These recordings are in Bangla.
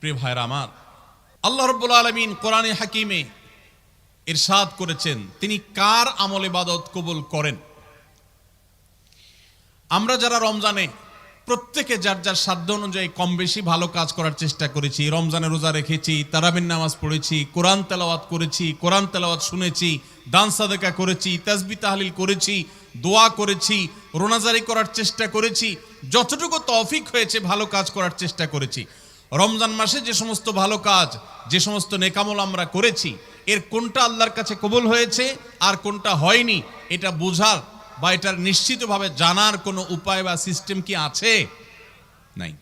প্রিয় ভাইরা আমার, আল্লাহ রব্বুল আলমিন কোরআনে হাকিমে ইরশাদ করেছেন, তিনি কার আমল ইবাদত কবুল করেন? আমরা যারা রমজানে প্রত্যেকে যার যার সাধ্য অনুযায়ী কম বেশি ভালো কাজ করার চেষ্টা করেছি, রমজানে রোজা রেখেছি তারাবিন নামাজ পড়েছি, কোরআন তেলাওয়াত করেছি, কোরআন তেলাওয়াত শুনেছি, দান সাদেকা করেছি, তাসবি তাহলিল করেছি, দোয়া করেছি, রোনাজারি করার চেষ্টা করেছি, যতটুকু তৌফিক হয়েছে ভালো কাজ করার চেষ্টা করেছি। রমজান মাসে যে সমস্ত ভালো কাজ, যে সমস্ত নেকামল আমরা করেছি, এর কোনটা আল্লাহর কাছে কবুল হয়েছে আর কোনটা হয়নি, এটা বোঝার বা এটার নিশ্চিতভাবে জানার কোনো উপায় বা সিস্টেম কি আছে? নাই।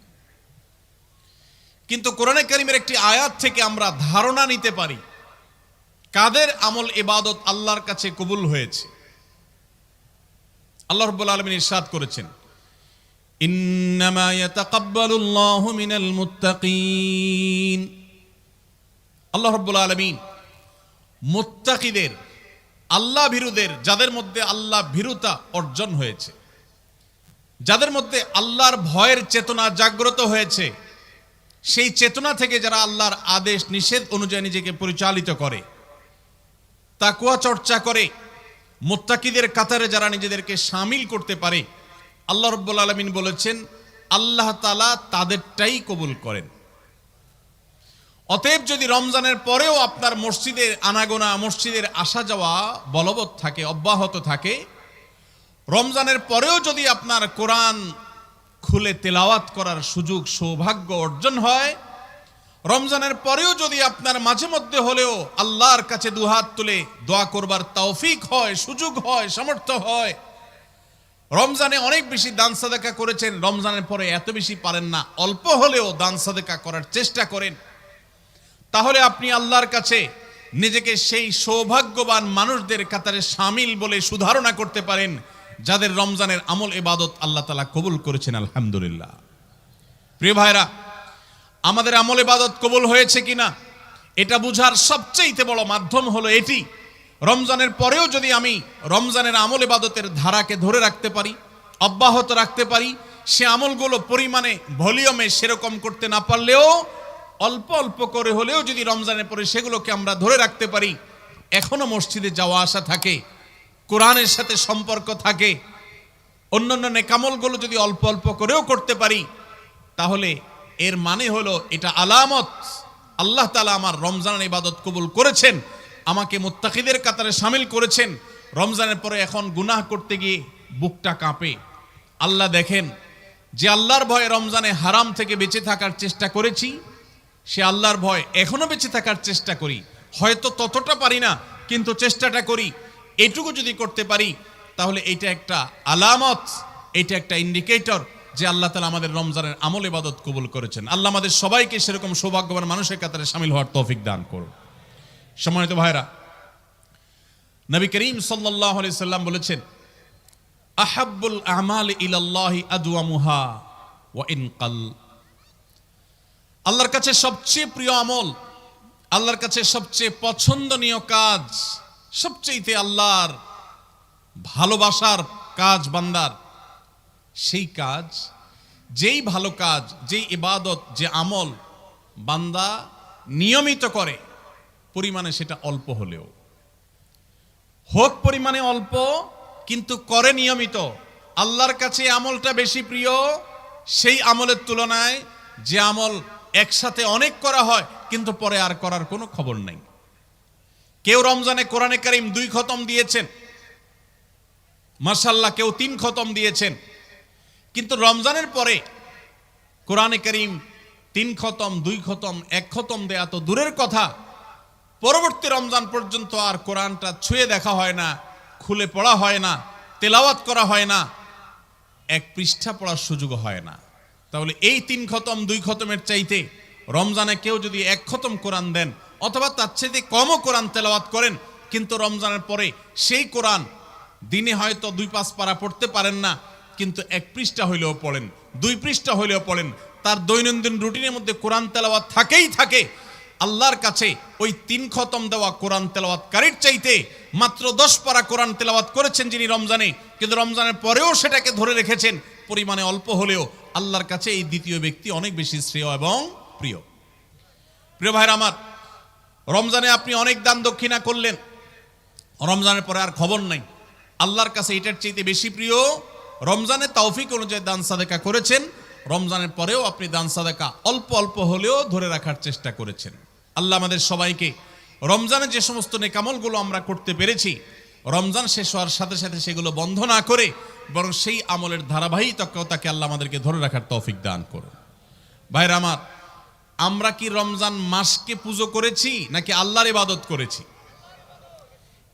কিন্তু কোরআনে কারিমের একটি আয়াত থেকে আমরা ধারণা নিতে পারি, কাদের আমল ইবাদত আল্লাহর কাছে কবুল হয়েছে? আল্লাহ রব্বুল আলমিন ইরশাদ করেছেন ইন্নামা ইয়াতাকাব্বালুল্লাহু মিনাল মুত্তাকিন আল্লাহ রব্বুল আলমিন মুত্তাকিদের আল্লাহ ভীরুদের যাদের মধ্যে আল্লাহ ভীরুতা অর্জন হয়েছে, যাদের মধ্যে আল্লাহর ভয়ের চেতনা জাগ্রত হয়েছে, সেই চেতনা থেকে যারা আল্লাহর আদেশ, নিষেধ অনুযায়ী নিজেকে পরিচালিত করে, তাকুয়া চর্চা করে, মোত্তাকিদের কাতারে যারা নিজেদেরকে সামিল করতে পারে আল্লাহ রব্বুল আলমিন বলেছেন, আল্লাহ তালা তাদেরটাই কবুল করেন। অতএব যদি রমজানের পরেও আপনার মসজিদের আনাগোনা, মসজিদের আসা যাওয়া বলবৎ থাকে, অব্যাহত থাকে, রমজানের পরেও যদি আপনার কোরআন খুলে তেলাওয়াত করার সুযোগ, সৌভাগ্য অর্জন হয়, রমজানের পরেও যদি আপনার মাঝে মধ্যে হলেও আল্লাহর কাছে দুহাত তুলে দোয়া করবার তৌফিক হয়, সুযোগ হয়, সামর্থ্য হয় রমজানে অনেক বেশি দান সাদেকা করেছেন, রমজানের পরে এত বেশি পারেন না, অল্প হলেও দান সাদেকা করার চেষ্টা করেন। তাহলে আপনি আল্লাহর কাছে নিজেকে সেই সৌভাগ্যবান মানুষদের কাতারে সামিল বলে সুধারণা করতে পারেন, যাদের রমজানের আমল এবাদত আল্লাহ তালা কবুল করেছেন, আলহামদুলিল্লাহ। প্রিয় ভাইরা আমাদের আমল এবাদত কবুল হয়েছে কিনা, এটা বুঝার সবচেয়ে বড় মাধ্যম হলো এটি। রমজানের পরেও যদি আমি রমজানের আমল ইবাদতের ধারাকে ধরে রাখতে পারি, অব্যাহত রাখতে পারি, সে আমলগুলো পরিমাণে, ভলিউমে সেরকম করতে না পারলেও, অল্প অল্প করে হলেও যদি রমজানের পরে সেগুলোকে আমরা ধরে রাখতে পারি, এখনও মসজিদে যাওয়া আসা থাকে, কোরআনের সাথে সম্পর্ক থাকে, অন্যান্য নেকামলগুলো যদি অল্প অল্প করেও করতে পারি, তাহলে এর মানে হলো এটা আলামত। আল্লাহ তালা আমার রমজানের ইবাদত কবুল করেছেন। আমাকে মোত্তাকিদের কাতারে সামিল করেছেন। রমজানের পরে এখন গুনাহ করতে গিয়ে বুকটা কাঁপে। আল্লাহ দেখেন, যে আল্লাহর ভয়ে রমজানে হারাম থেকে বেঁচে থাকার চেষ্টা করেছি, সে আল্লাহর ভয় এখনও বেঁচে থাকার চেষ্টা করি। হয়তো ততটা পারি না, কিন্তু চেষ্টাটা করি। এটুকু যদি করতে পারি, তাহলে এটা একটা আলামত এটা একটা ইন্ডিকেটর যে আল্লাহ তালা আমাদের রমজানের আমল ইবাদত কবুল করেছেন। আল্লাহ আমাদের সবাইকে সেরকম সৌভাগ্যবান মানুষের কাতারে সামিল হওয়ার তৌফিক দান করুন। সম্মানিত ভাইরা নবী করিম সাল্লাহ সাল্লাম বলেছেন, আহাব্বুল আমাল ইলাল্লাহি আদওয়ামুহা ওয়া ইনকাল আল্লাহর কাছে সবচেয়ে প্রিয় আমল, আল্লাহর কাছে সবচেয়ে পছন্দনীয় কাজ সবচেয়েতে আল্লাহর ভালোবাসার কাজ বান্দার, সেই কাজ, যেই ভালো কাজ, যেই ইবাদত, যে আমল বান্দা নিয়মিত করে পরিমাণে সেটা অল্প হলেও। হোক পরিমাণে অল্প, কিন্তু করে নিয়মিত। আল্লাহর কাছে আমলটা বেশি প্রিয়, সেই আমলের তুলনায় যে আমল একসাথে অনেক করা হয়, কিন্তু পরে আর করার কোনো খবর নেই। কেউ রমজানে কোরআনে কারিম দুই খতম দিয়েছেন। মার্শাল্লাহ কেউ তিন খতম দিয়েছেন। কিন্তু রমজানের পরে কোরআনে করিম তিন খতম, দুই খতম, এক খতম দেয়া তো দূরের কথা। পরবর্তী রমজান পর্যন্ত আর কোরআনটা ছুঁয়ে দেখা হয় না, খুলে পড়া হয় না, তেলাওয়াত করা হয় না, এক পৃষ্ঠা পড়ার সুযোগ হয় না। তাহলে এই তিন খতম, দুই খতমের চাইতে রমজানে কেউ যদি এক খতম কোরআন দেন, অথবা তার চাইতে কমও কোরআন তেলাওয়াত করেন, কিন্তু রমজানের পরে সেই কোরআন দিনে হয়তো দুই পাঁচ পারা পড়তে পারেন না, কিন্তু এক পৃষ্ঠা হইলেও পড়েন, দুই পৃষ্ঠা হইলেও পড়েন, তার দৈনন্দিন রুটিনের মধ্যে কোরআন তেলাওয়াত থাকেই থাকে আল্লাহর কাছে ওই তিন খতম দেওয়া কোরআন তেলাওয়াতকারীর চাইতে মাত্র দশ পারা কোরআন তেলাওয়াত করেছেন যিনি রমজানে। কিন্তু রমজানের পরেও সেটাকে ধরে রেখেছেন। পরিমাণে অল্প হলেও আল্লাহর কাছে এই দ্বিতীয় ব্যক্তি অনেক বেশি শ্রেয় এবং প্রিয়। প্রিয় ভাইরা আমার, রমজানে আপনি অনেক দান দক্ষিণা করলেন। রমজানের পরে আর খবর নাই। আল্লাহর কাছে এটার চাইতে বেশি প্রিয়, রমজানে তৌফিক অনুযায়ী দান সাদেকা করেছেন। রমজানের পরেও আপনি দান সাদেকা অল্প অল্প হলেও ধরে রাখার চেষ্টা করেছেন। আল্লাহ আমাদের সবাইকে রমজানে যে সমস্ত নেকামলগুলো আমরা করতে পেরেছি, রমজান শেষ হওয়ার সাথে সাথে সেগুলো বন্ধ না করে বরং সেই আমলের ধারাবাহিকতাকে আল্লাহ আমাদেরকে ধরে রাখার তৌফিক দান করুন। ভাইরা আমার, আমরা কি রমজান মাসকে পুজো করেছি নাকি আল্লাহর ইবাদত করেছি?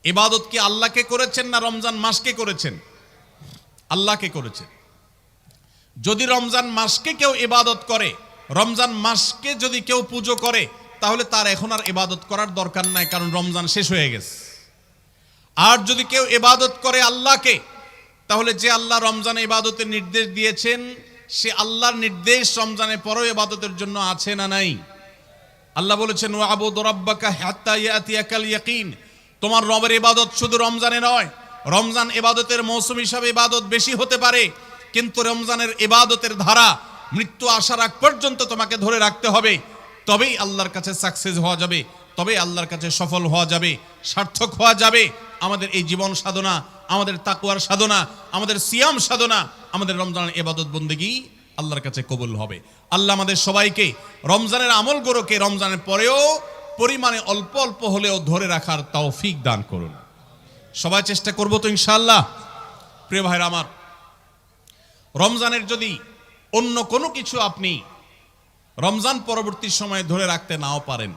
ইবাদত কি আল্লাহকে করেছেন না রমজান মাসকে করেছেন? আল্লাহকে করেছেন। যদি রমজান মাসকে কেউ ইবাদত করে, রমজান মাসকে যদি কেউ পুজো করে তাহলে তার এখন আর এবাদত করার দরকার নাই, কারণ রমজান শেষ হয়ে গেছে। আর যদি কেউ এবাদত করে আল্লাহকে, তাহলে যে আল্লাহ রমজানে ইবাদতের নির্দেশ দিয়েছেন, সে আল্লাহর নির্দেশ রমজানের পরও ইবাদতের জন্য আছে না নাই? আল্লাহ বলেছেন ও আবু দরাব্বাকা হাত্তা ইয়াকিন। তোমার রবের ইবাদত শুধু রমজানে নয়, রমজান এবাদতের মৌসুম হিসাবে ইবাদত বেশি হতে পারে, কিন্তু রমজানের এবাদতের ধারা মৃত্যু আসার আগ পর্যন্ত তোমাকে ধরে রাখতে হবে। তবেই আল্লাহর কাছে সাকসেস হওয়া যাবে, তবেই আল্লাহর কাছে সফল হওয়া যাবে, সার্থক হওয়া যাবে। আমাদের এই জীবন সাধনা, আমাদের তাকুয়ার সাধনা, আমাদের সিয়াম সাধনা, আমাদের রমজানের এবাদত বন্দেগী আল্লাহর কাছে কবুল হবে। আল্লাহ আমাদের সবাইকে রমজানের আমল গরোকে রমজানের পরেও পরিমাণে অল্প অল্প হলেও ধরে রাখার তৌফিক দান করুন। সবাই চেষ্টা করব তো ইনশাআল্লাহ। প্রিয় ভাইরা আমার, রমজানের যদি অন্য কোনো কিছু আপনি রমজান পরবর্তী সময়ে ধরে রাখতে নাও পারেন।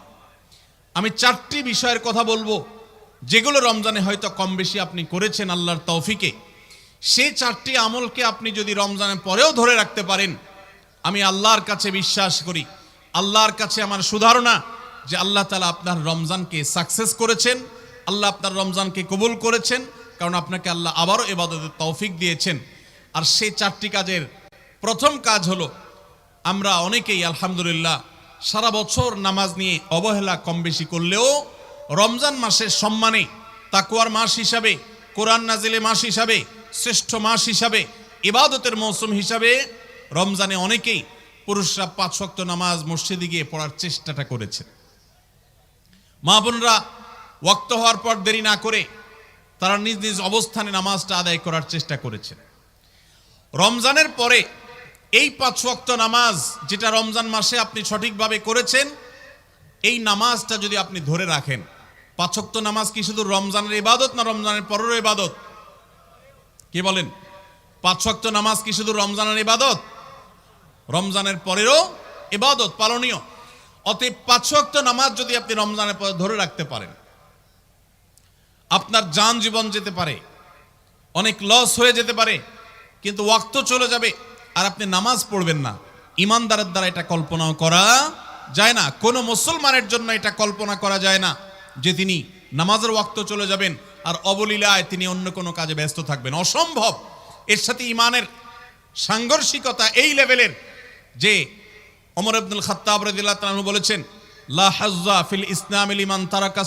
আমি চারটি বিষয়ের কথা বলব, যেগুলো রমজানে হয়তো কম বেশি আপনি করেছেন আল্লাহর তৌফিকে। সেই চারটি আমলকে আপনি যদি রমজানের পরেও ধরে রাখতে পারেন, আমি আল্লাহর কাছে বিশ্বাস করি, আল্লাহর কাছে আমার সুধারণা যে আল্লাহ তালা আপনার রমজানকে সাকসেস করেছেন, আল্লাহ আপনার রমজানকে কবুল করেছেন, কারণ আপনাকে আল্লাহ আবারও এবাদতের তৌফিক দিয়েছেন। আর সেই চারটি কাজের প্রথম কাজ হলো আমরা অনেকেই, আলহামদুলিল্লাহ, সারা বছর নামাজ নিয়ে অবহেলা কম বেশি করলেও রমজান মাসের সম্মানে তাকুয়ার মাস হিসাবে, কোরআন নাজিলে মাস হিসাবে, শ্রেষ্ঠ মাস হিসাবে, ইবাদতের মৌসুম হিসাবে রমজানে অনেকেই পুরুষরা পাঁচ শক্ত নামাজ মসজিদে গিয়ে পড়ার চেষ্টাটা করেছে। মা বোনরা ওয়াক্ত হওয়ার পর দেরি না করে তারা নিজ নিজ অবস্থানে নামাজটা আদায় করার চেষ্টা করেছে। রমজানের পরে এই পাঁচ ওয়াক্ত নামাজ যেটা রমজান মাসে আপনি সঠিকভাবে করেছেন, এই নামাজটা যদি আপনি ধরে রাখেন, পাঁচ ওয়াক্ত নামাজ কি শুধু রমজানের ইবাদত না রমজানের পরেরও ইবাদত? কি বলেন? পাঁচ ওয়াক্ত নামাজ কি শুধু রমজানের ইবাদত? রমজানের পরেরও ইবাদত পালনীয়। অতএব পাঁচ ওয়াক্ত নামাজ যদি আপনি রমজানের পরে ধরে রাখতে পারেন, আপনার যান জীবন যেতে পারে, অনেক লস হয়ে যেতে পারে, কিন্তু ওয়াক্ত চলে যাবে। আর আপনি নামাজ পড়বেন না। ইমানদারের দ্বারা এটা কল্পনাও করা যায় না। কোনো মুসলমানের জন্য এটা কল্পনা করা যায় না যে তিনি নামাজের ওয়াক্ত চলে যাবেন আর অবলীলায় তিনি অন্য কোনো কাজে ব্যস্ত থাকবেন। অসম্ভব। এর সাথে ইমানের সাংঘর্ষিকতা এই লেভেলের যে অমর আব্দুল খাত্তাব বলেছেন, লা হাজ্জা ফিল ইসলাম লিমান তারাকা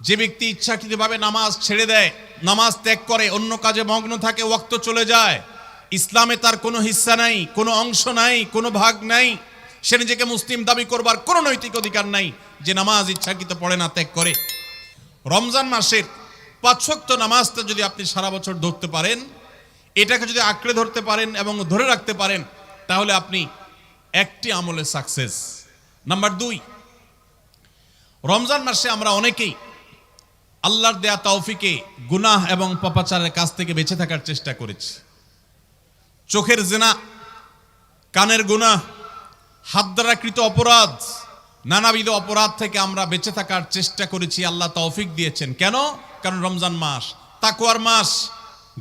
যে ব্যক্তি ইচ্ছাকৃতভাবে নামাজ ছেড়ে দেয়, নামাজ ত্যাগ করে, অন্য কাজে মগ্ন থাকে, ওয়াক্ত চলে যায় ইসলামে তার কোনো হিস্সা নাই, কোনো অংশ নাই, কোনো ভাগ নাই। সে নিজেকে মুসলিম দাবি করবার কোনো নৈতিক অধিকার নাই যে নামাজ ইচ্ছাকৃত পড়ে না, ত্যাগ করে। রমজান মাসের পাঁচ ওয়াক্ত নামাজটা যদি আপনি সারা বছর ধরতে পারেন, এটাকে যদি আঁকড়ে ধরতে পারেন এবং ধরে রাখতে পারেন, তাহলে আপনি একটি আমলে সাকসেস নাম্বার দুই, রমজান মাসে আমরা অনেকেই আল্লাহর দেয়া তৌফিকে গুনাহ এবং পাপাচারের কাছ থেকে বেঁচে থাকার চেষ্টা করেছি। চোখের জেনা, কানের গুনাহ হাত দ্বারা কৃত অপরাধ, নানাবিধ অপরাধ থেকে আমরা বেঁচে থাকার চেষ্টা করেছি, আল্লাহ তৌফিক দিয়েছেন। কেন? কারণ রমজান মাস তাকুয়ার মাস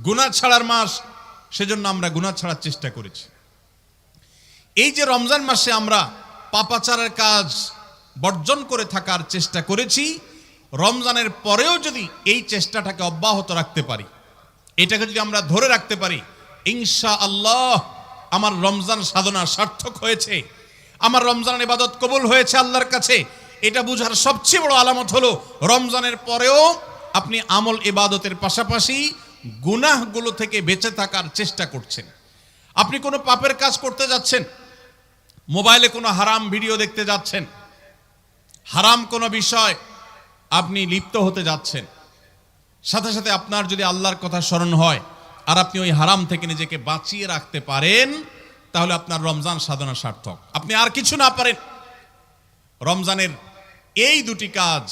গুনাহ ছাড়ার মাস, সেজন্য আমরা গুনাহ ছাড়ার চেষ্টা করেছি। এই যে রমজান মাসে আমরা পাপাচারের কাজ বর্জন করে থাকার চেষ্টা করেছি, রমজানের পরেও যদি এই চেষ্টাটাকে অব্যাহত রাখতে পারি, এটাকে যদি আমরা ধরে রাখতে পারি ইনশা আল্লাহ আমার রমজান সাধনা সার্থক হয়েছে। আমার রমজান ইবাদত কবুল হয়েছে আল্লাহর কাছে। এটা বুঝার সবচেয়ে বড় আলামত হলো, রমজানের পরেও আপনি আমল ইবাদতের পাশাপাশি গুনাহগুলো থেকে বেঁচে থাকার চেষ্টা করছেন। আপনি কোনো পাপের কাজ করতে যাচ্ছেন, মোবাইলে কোনো হারাম ভিডিও দেখতে যাচ্ছেন, হারাম কোনো বিষয় আপনি লিপ্ত হতে যাচ্ছেন, সাথে সাথে আপনার যদি আল্লাহর কথা স্মরণ হয় আর আপনি ওই হারাম থেকে নিজেকে বাঁচিয়ে রাখতে পারেন, তাহলে আপনার রমজান সাধনা সার্থক। আপনি আর কিছু না পারেন। রমজানের এই দুটি কাজ,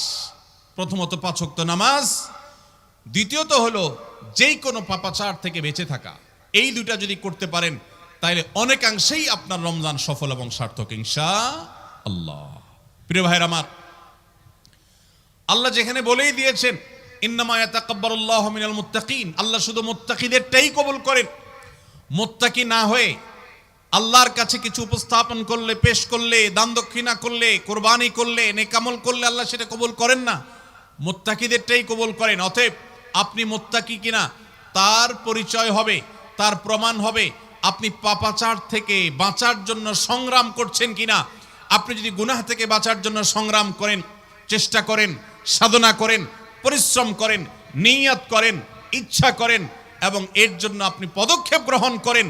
প্রথমত পাঁচক্ত নামাজ, দ্বিতীয়ত হলো যেই কোনো পাপাচার থেকে বেঁচে থাকা। এই দুটা যদি করতে পারেন, তাহলে অনেকাংশেই আপনার রমজান সফল এবং সার্থক ইনশা আল্লাহ প্রিয় ভাইয়ের আমার, আল্লাহ যেখানে বলেই দিয়েছেন ইন্নামা ইয়াতাকাব্বারুল্লাহু মিনাল মুত্তাকিন। আল্লাহ শুধু মুত্তাকিদেরটাই কবুল করেন। মুত্তাকি না হয়ে আল্লাহর কাছে কিছু উপস্থাপন করলে, পেশ করলে, দান দক্ষিণা করলে, কোরবানি করলে নেকামল করলে আল্লাহ সেটা কবুল করেন না। মুত্তাকিদেরটাই কবুল করেন। অতএব আপনি মুত্তাকি কিনা, তার পরিচয় হবে, তার প্রমাণ হবে। আপনি পাপাচার থেকে বাঁচার জন্য সংগ্রাম করছেন কিনা, আপনি যদি গুনাহ থেকে বাঁচার জন্য সংগ্রাম করেন, চেষ্টা করেন, সাধনা করেন পরিশ্রম করেন, নিয়ত করেন, ইচ্ছা করেন এবং এর জন্য আপনি পদক্ষেপ গ্রহণ করেন,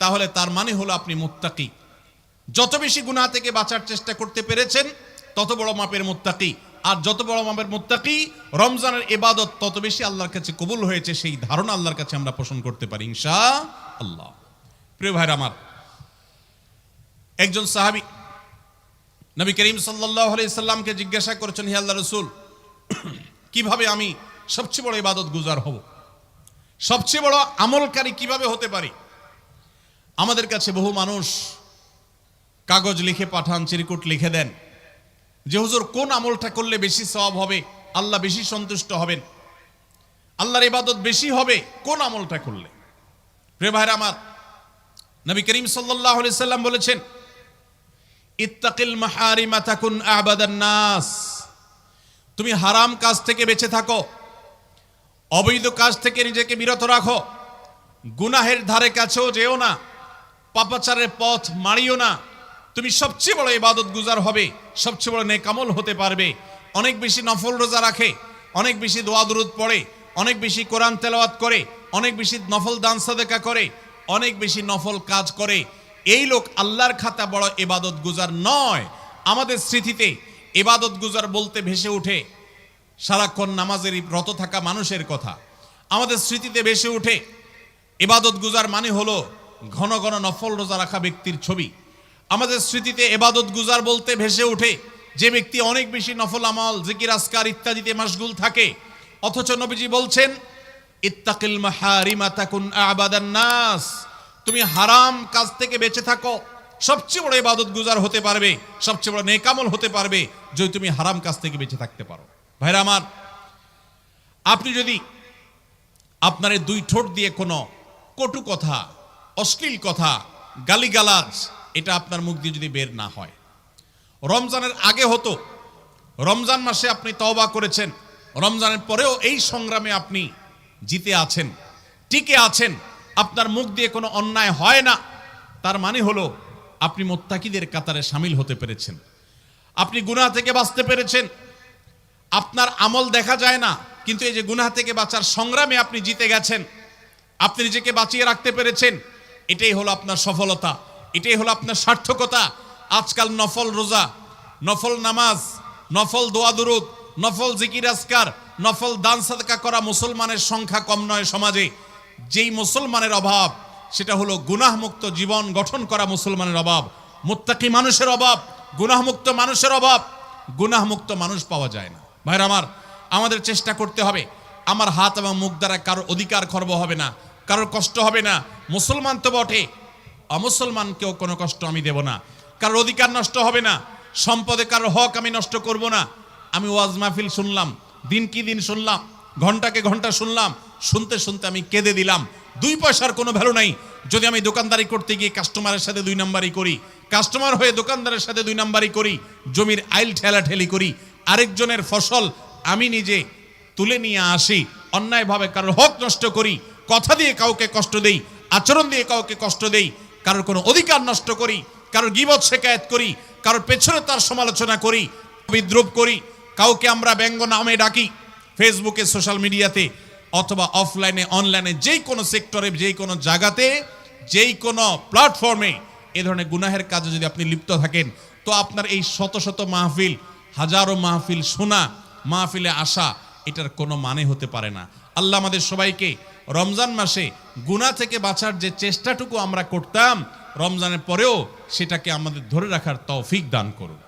তাহলে তার মানে হলো আপনি মুত্তাকি। যত বেশি গুনাহ থেকে বাঁচার চেষ্টা করতে পেরেছেন, তত বড় মাপের মুত্তাকি। আর যত বড় মাপের মুত্তাকি, রমজানের ইবাদত তত বেশি আল্লাহর কাছে কবুল হয়েছে, সেই ধারণা আল্লাহর কাছে আমরা পোষণ করতে পারি ইনশা আল্লাহ প্রিয় ভাইরা আমার, একজন সাহাবী নবী করিম সাল্লাল্লাহু আলাইহি সাল্লামকে জিজ্ঞাসা করেছেন, হে আল্লাহ রসুল কীভাবে আমি সবচেয়ে বড় ইবাদত গুজার হব? সবচেয়ে বড় আমলকারী কীভাবে হতে পারি? আমাদের কাছে বহু মানুষ কাগজ লিখে পাঠান, চিরকুট লিখে দেন। যে হুজুর, কোন আমলটা করলে বেশি সওয়াব হবে? আল্লাহ বেশি সন্তুষ্ট হবেন। আল্লাহর ইবাদত বেশি হবে কোন আমলটা করলে? প্রিয় ভাইরা আমার, নবী করিম আলাইহি সাল্লাম বলেছেন, ইত্তাকিল মাহারিমা তাকুন আবাদান নাস। তুমি হারাম কাজ থেকে বেঁচে থাকো। অবৈধ কাজ থেকে নিজেকে বিরত রাখো। গুনাহের ধারে কাছেও যেও না। পাপাচারের পথ মারিও না। তুমি সবচেয়ে বড় ইবাদত গুজার হবে, সবচেয়ে বড় নেকামল হতে পারবে। অনেক বেশি নফল রোজা রাখে, অনেক বেশি দোয়া দুরুদ পড়ে, অনেক বেশি কোরআন তেলাওয়াত করে, অনেক বেশি নফল দান সাদেকা করে, অনেক বেশি নফল কাজ করে। এই লোক আল্লাহর খাতা বড় ইবাদত গুজার নয়। আমাদের স্মৃতিতে ইবাদত গুজার বলতে ভেসে ওঠে সারাক্ষণ নামাজের রত থাকা মানুষের কথা। আমাদের স্মৃতিতে ভেসে ওঠে এবাদত গুজার মানে হলো ঘন ঘন নফল রোজা রাখা ব্যক্তির ছবি। আমাদের স্মৃতিতে এবাদত গুজার বলতে ভেসে ওঠে যে ব্যক্তি অনেক বেশি নফল আমল, জিকির আসকার ইত্যাদিতে মাসগুল থাকে, অথচ নবীজি বলছেন, ইত্তাকিল মাহারিমা তাকুন আবাদান নাস। তুমি হারাম কাজ থেকে বেঁচে থাকো। সবচেয়ে বড় ইবাদত গুজার হতে পারবে, সবচেয়ে বড় নেকামল হতে পারবে যদি তুমি হারাম কাজ থেকে বেঁচে থাকতে পারো। ভাইরা আমার, আপনি যদি আপনার দুই ঠোঁট দিয়ে কোনো কটু কথা, অশ্লীল কথা, গালিগালাজ, এটা আপনার মুখ দিয়ে যদি বের না হয়। রমজানের আগে হতো, রমজান মাসে আপনি তওবা করেছেন, রমজানের পরেও এই সংগ্রামে আপনি জিতে আছেন, টিকে আছেন, আপনার মুখ দিয়ে কোনো অন্যায় হয় না, তার মানে হলো আপনি মোত্তাকিদের কাতারে সামিল হতে পেরেছেন। আপনি গুনাহ থেকে বাঁচতে পেরেছেন। আপনার আমল দেখা যায় না, কিন্তু এই যে গুনাহ থেকে বাঁচার সংগ্রামে আপনি জিতে গেছেন। আপনি নিজেকে বাঁচিয়ে রাখতে পেরেছেন। এটাই হলো আপনার সফলতা, এটাই হলো আপনার সার্থকতা। আজকাল নফল রোজা, নফল নামাজ, নফল দোয়া দুরুদ, নফল জিকির আসকার নফল দান সাদকা করা মুসলমানের সংখ্যা কম নয় সমাজে। যেই মুসলমানের অভাব সেটা হলো গুনাহমুক্ত জীবন গঠন করা মুসলমানের অভাব। মুত্তাকি মানুষের অভাব, গুনাহমুক্ত মানুষের অভাব, গুনাহমুক্ত মানুষ পাওয়া যায় না। ভাইরা আমার, আমাদের চেষ্টা করতে হবে। আমার হাত এবং মুখ দ্বারা কারোর অধিকার খর্ব হবে না, কারোর কষ্ট হবে না। মুসলমান তো বটে, অমুসলমানকেও কোনো কষ্ট আমি দেব না। কারোর অধিকার নষ্ট হবে না, সম্পদে কারোর হক আমি নষ্ট করব না। আমি ওয়াজ মাহফিল শুনলাম, দিন কি দিন শুনলাম, ঘন্টাকে ঘণ্টা শুনলাম, শুনতে শুনতে আমি কেঁদে দিলাম। দুই পয়সার কোনো ভ্যালু নাই। যদি আমি দোকানদারি করতে গিয়ে কাস্টমারের সাথে দুই নাম্বারই করি কাস্টমার হয়ে দোকানদারের সাথে দুই নাম্বারই করি, জমির আইল ঠেলা ঠেলি করি, আরেকজনের ফসল আমি নিজে তুলে নিয়ে আসি, অন্যায়ভাবে কারোর হক নষ্ট করি, কথা দিয়ে কাউকে কষ্ট দেই, আচরণ দিয়ে কাউকে কষ্ট দেই, কারোর কোনো অধিকার নষ্ট করি, কারোর গিবত শেখায়ত করি, কারোর পেছনে তার সমালোচনা করি বিদ্রুপ করি, কাউকে আমরা ব্যঙ্গ নামে ডাকি ফেসবুকে সোশ্যাল মিডিয়াতে অথবা অফলাইনে, অনলাইনে, যেই কোনো সেক্টরে, যেই কোনো জায়গাতে, যেই কোনো প্ল্যাটফর্মে এ ধরনের গুনাহের কাজে যদি আপনি লিপ্ত থাকেন, তো আপনার এই শত শত মাহফিল, হাজারো মাহফিল শোনা, মাহফিলে আসা, এটার কোনো মানে হতে পারে না। আল্লাহ আমাদের সবাইকে রমজান মাসে গুনাহ থেকে বাঁচার যে চেষ্টাটুকু আমরা করতাম, রমজানের পরেও সেটাকে আমাদের ধরে রাখার তৌফিক দান করুন।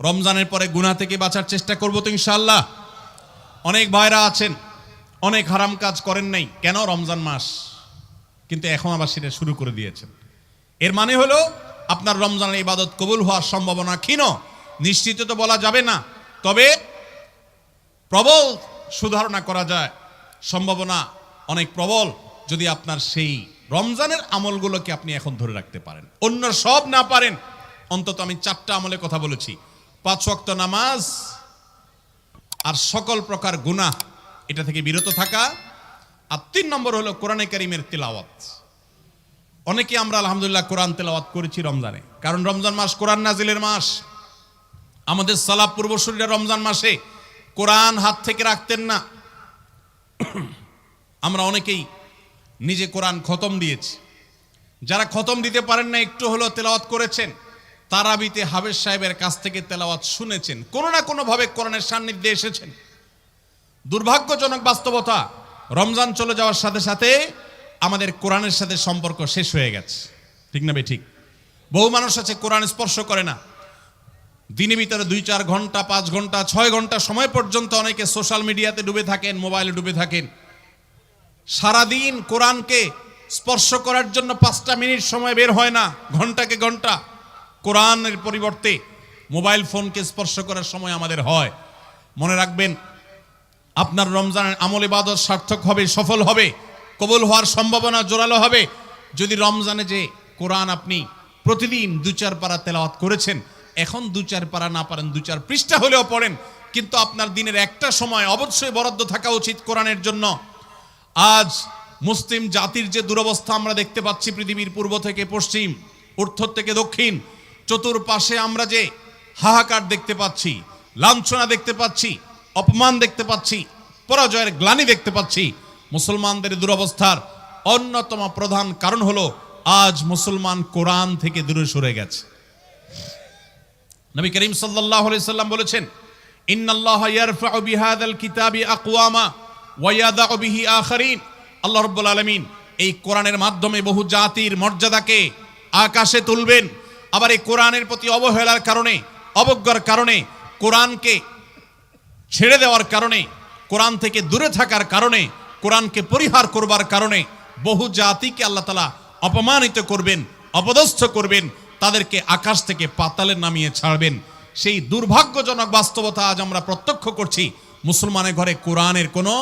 রমজানের পরে গুনাহ থেকে বাঁচার চেষ্টা করব তো ইনশাআল্লাহ। অনেক ভাইরা আছেন অনেক হারাম কাজ করেন নাই। কেন? রমজান মাস। কিন্তু এখন আবার সেটা শুরু করে দিয়েছেন। এর মানে হলো, আপনার রমজানের ইবাদত কবুল হওয়ার সম্ভাবনা ক্ষীণ। নিশ্চিত তো বলা যাবে না। তবে প্রবল সুধারণা করা যায়। সম্ভাবনা অনেক প্রবল যদি আপনার সেই রমজানের আমলগুলোকে আপনি এখন ধরে রাখতে পারেন। অন্য সব না পারেন, অন্তত আমি চারটা আমলের কথা বলেছি। পাঁচ ওয়াক্ত নামাজ আর সকল প্রকার গুনাহ এটা থেকে বিরত থাকা। আর তিন নম্বর হলো কোরআনে কারিমের তেলাওয়াত। অনেকে আমরা আলহামদুলিল্লাহ কোরআন তেলাওয়াত করেছি রমজানে। কারণ রমজান মাস কোরআন নাজিলের মাস। আমাদের সালাব পূর্বসূরীরা রমজান মাসে কোরআন হাত থেকে রাখতেন না। আমরা অনেকেই নিজে কোরআন খতম দিয়েছি। যারা খতম দিতে পারেন না, একটু হলেও তেলাওয়াত করেছেন, তারাবিতে হাবেজ সাহেবের কাছ থেকে তেলাওয়াত শুনেছেন। কোনো না কোনোভাবে কোরআনের সান্নিধ্যে এসেছেন। দুর্ভাগ্যজনক বাস্তবতা। রমজান চলে যাওয়ার সাথে সাথে আমাদের কোরআনের সাথে সম্পর্ক শেষ হয়ে গেছে। ঠিক না ঠিক। বহু মানুষ আছে, কোরআন স্পর্শ করে না। দিনের ভিতরে দুই চার ঘণ্টা, পাঁচ ঘণ্টা, ছয় ঘণ্টা সময় পর্যন্ত অনেকে সোশ্যাল মিডিয়াতে ডুবে থাকেন, মোবাইলে ডুবে থাকেন। সারাদিন কোরআনকে স্পর্শ করার জন্য পাঁচটা মিনিট সময় বের হয় না, ঘন্টাকে ঘণ্টা। কোরআনের পরিবর্তে মোবাইল ফোনকে স্পর্শ করার সময় আমাদের হয়। মনে রাখবেন আপনার রমজানের আমল ইবাদত সার্থক হবে, সফল হবে, কবল হওয়ার সম্ভাবনা জোরালো হবে। যদি রমজানে যে কোরআন আপনি প্রতিদিন দু চার পারা তেলাওয়াত করেছেন, এখন দু চার পারা না পারেন, দু চার পৃষ্ঠা হলেও পড়েন, কিন্তু আপনার দিনের একটা সময় অবশ্যই বরাদ্দ থাকা উচিত কোরআনের জন্য। আজ মুসলিম জাতির যে দুরবস্থা আমরা দেখতে পাচ্ছি পৃথিবীর পূর্ব থেকে পশ্চিম উত্তর থেকে দক্ষিণ, চতুর্পাশে আমরা যে হাহাকার দেখতে পাচ্ছি, লাঞ্ছনা দেখতে পাচ্ছি অপমান দেখতে পাচ্ছি, পরাজয়ের গ্লানি দেখতে পাচ্ছি। মুসলমানদের দুরবস্থার অন্যতম প্রধান কারণ হলো, আজ মুসলমান কোরআন থেকে দূরে সরে গেছে। নবী করিম সাল্লাম বলেছেন কিতাবি আল্লাহ এই কোরআনের মাধ্যমে বহু জাতির মর্যাদাকে আকাশে তুলবেন। আবার এই কোরআনের প্রতি অবহেলার কারণে, অবজ্ঞার কারণে কোরআনকে ছেড়ে দেওয়ার কারণে, কোরআন থেকে দূরে থাকার কারণে, কোরআনকে পরিহার করবার কারণে বহু জাতিকে আল্লাহ তালা অপমানিত করবেন, অপদস্থ করবেন, তাদেরকে আকাশ থেকে পাতালে নামিয়ে ছাড়বেন। সেই দুর্ভাগ্যজনক বাস্তবতা আজ আমরা প্রত্যক্ষ করছি। মুসলমানের ঘরে কোরআনের কোনো,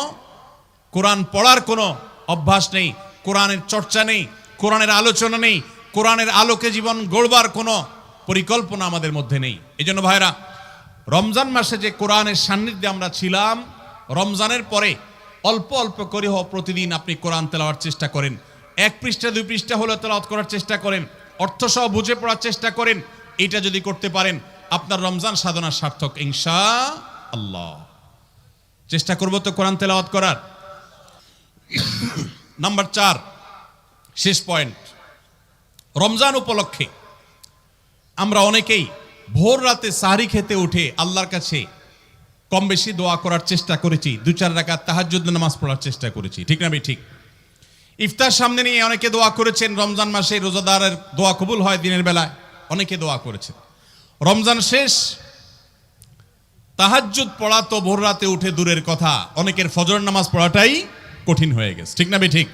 কোরআন পড়ার কোনো অভ্যাস নেই, কোরআনের চর্চা নেই, কোরআনের আলোচনা নেই, কোরআনের আলোকে জীবন গড়বার কোনো পরিকল্পনা আমাদের মধ্যে নেই। এই জন্য ভাইরা রমজান মাসে যে কোরআনের সান্নিধ্যে আমরা ছিলাম, রমজানের পরে অল্প অল্প করে হোক প্রতিদিন আপনি কোরআন তেলাওয়ার চেষ্টা করেন। এক পৃষ্ঠা, দুই পৃষ্ঠা হলেও তেলাওয়াত করার চেষ্টা করেন। অর্থ সহ বুঝে পড়ার চেষ্টা করেন। এটা যদি করতে পারেন, আপনার রমজান সাধনা সার্থক ইনশা আল্লাহ চেষ্টা করব তো কোরআন তেলাওয়াত করার। নাম্বার চার, শেষ পয়েন্ট। রমজান উপলক্ষে আমরা অনেকেই ভোর রাতে সাহারি খেতে উঠে আল্লাহর কাছে কম বেশি দোয়া করার চেষ্টা করেছি, দু চার রাকাত তাহাজ্জুদ নামাজ পড়ার চেষ্টা করেছি। ঠিক না ভাই? ঠিক। ইফতার সামনে নিয়ে অনেকে দোয়া করেছেন, রমজান মাসে রোজাদারের দোয়া কবুল হয় দিনের বেলায়, অনেকে দোয়া করেছেন। রমজান শেষ, তাহাজ্জুদ পড়া তো ভোর রাতে উঠে দূরের কথা, অনেকের ফজর নামাজ পড়াটাই কঠিন হয়ে গেছে। ঠিক না ভাই? ঠিক।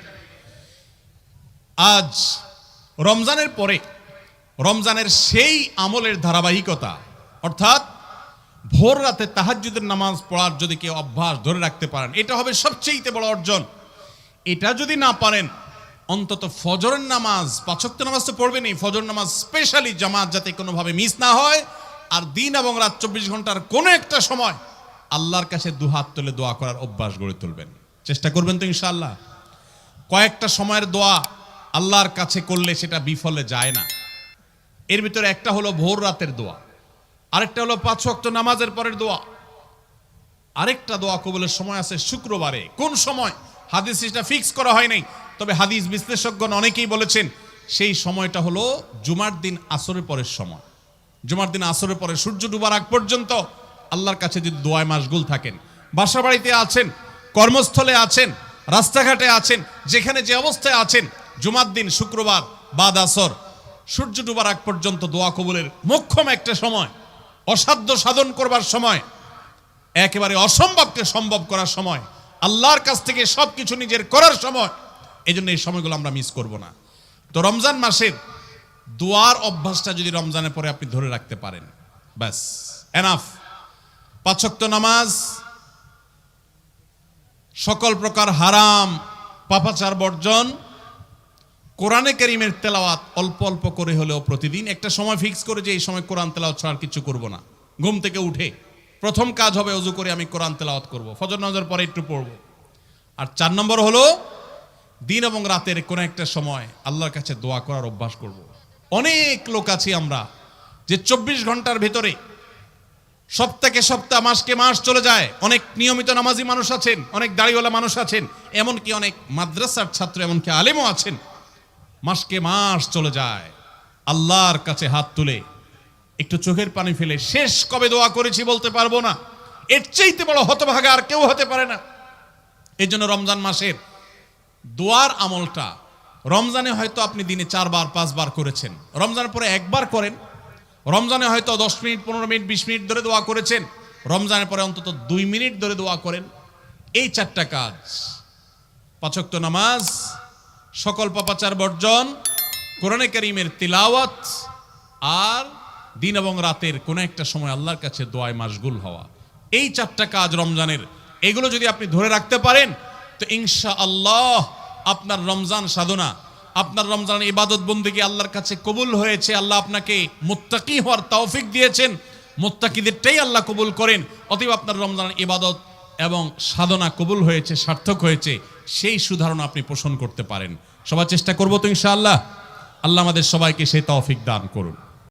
আজ রমজানের পরে রমজানের সেই আমলের ধারাবাহিকতা, অর্থাৎ ভোর রাতে তাহাজ্জুদের নামাজ পড়ার যদি কেউ অভ্যাস ধরে রাখতে পারেন, এটা হবে সবচেয়ে বড় অর্জন। এটা যদি না পারেন, অন্তত ফজরের নামাজ, পাঁচক্ত নামাজ তো পড়বেনই ফজর নামাজ স্পেশালি জামাত যাতে কোনোভাবে মিস না হয়। আর দিন এবং রাত চব্বিশ ঘণ্টার কোনো একটা সময় আল্লাহর কাছে দুহাত তুলে দোয়া করার অভ্যাস গড়ে তুলবেন। চেষ্টা করবেন তো ইনশাআল্লাহ। কয়েকটা সময়ের দোয়া আল্লাহর কাছে করলে সেটা বিফলে যায় না। এর ভিতরে একটা হলো ভোর রাতের দোয়া, আরেকটা হলো পাঁচ ওয়াক্ত নামাজের পরের দোয়া, আরেকটা দোয়া কবুলের সময় আছে শুক্রবারে। কোন সময়? হাদিস ফিক্স করা হয় নাই। তবে হাদিস বিশ্লেষকগণ অনেকেই বলেছেন, সেই সময়টা হলো জুমার দিন আসরের পরের সময়। জুমার দিন আসরের পরে সূর্য ডুবার আগ পর্যন্ত আল্লাহর কাছে যদি দোয়ায় মাসগুল থাকেন বাসা বাড়িতে আছেন, কর্মস্থলে আছেন, রাস্তাঘাটে আছেন, যেখানে যে অবস্থায় আছেন, জুমার দিন শুক্রবার, বাদ আসর সূর্য ডুবার আগ পর্যন্ত দোয়া কবুলের মোক্ষম একটা সময়, অসাধ্য সাধন করবার সময়, একেবারে অসম্ভবকে সম্ভব করার সময়, আল্লাহর কাছ থেকে সব কিছু নিজের করার সময় এই জন্য এই সময়গুলো আমরা মিস করব না। তো রমজান মাসের দোয়ার অভ্যাসটা যদি রমজানের পরে আপনি ধরে রাখতে পারেন, ব্যাস এনাফ পাঁচক্ত নামাজ, সকল প্রকার হারাম, পাপাচার বর্জন কোরআনে করিমের তেলাওয়াত অল্প অল্প করে হলেও প্রতিদিন একটা সময় ফিক্স করে যে এই সময় কোরআন তেলাওয়াত ছাড়া কিছু করব না। ঘুম থেকে উঠে প্রথম কাজ হবে অজু করে আমি কোরআন তেলাওয়াত করব। ফজর নামাজের পরে একটু পড়ব। আর চার নম্বর হলো, দিন এবং রাতের কোনো একটা সময় আল্লাহর কাছে দোয়া করার অভ্যাস করব। অনেক লোক আছি আমরা যে চব্বিশ ঘণ্টার ভেতরে সপ্তাহে সপ্তাহ, মাসকে মাস চলে যায়। অনেক নিয়মিত নামাজি মানুষ আছেন, অনেক দাড়িওয়ালা মানুষ আছেন, এমনকি অনেক মাদ্রাসার ছাত্র, এমনকি আলেমও আছেন। মাসকে মাস চলে যায়। আল্লাহর কাছে হাত তুলে একটু চোখের পানি ফেলে শেষ কবে দোয়া করেছি বলতে পারব না। এর চাইতে বড় হতভাগা আর কেউ হতে পারে না। এই জন্য রমজান মাসের দোয়ার আমলটা রমজানে হয়তো আপনি দিনে চারবার, পাঁচবার করেছেন। রমজানের পরে একবার করেন। রমজানে হয়তো দশ মিনিট, পনেরো মিনিট, বিশ মিনিট ধরে দোয়া করেছেন। রমজানের পরে অন্তত দুই মিনিট ধরে দোয়া করেন। এই চারটা কাজ। পাচক্ত নামাজ সকল পাপাচার বর্জন, কোরআনে করিমের তিলাওয়াত, আর দিন এবং রাতের কোনো একটা সময় আল্লাহর কাছে দোয়ায় মাসগুল হওয়া। এই চারটা কাজ রমজানের, এগুলো যদি আপনি ধরে রাখতে পারেন, তো ইনশা আল্লাহ আপনার রমজান সাধনা, আপনার রমজান ইবাদত বন্দিকে আল্লাহর কাছে কবুল হয়েছে, আল্লাহ আপনাকে মুত্তাকি হওয়ার তৌফিক দিয়েছেন, মুত্তাকিদেরটাই আল্লাহ কবুল করেন, অতএব আপনার রমজান ইবাদত এবং সাধনা কবুল হয়েছে, সার্থক হয়েছে, সেই সুধারণা আপনি পোষণ করতে পারেন। সবার চেষ্টা করব তো ইনশাআল্লাহ। আল্লাহ আমাদের সবাইকে সেই তৌফিক দান করুন।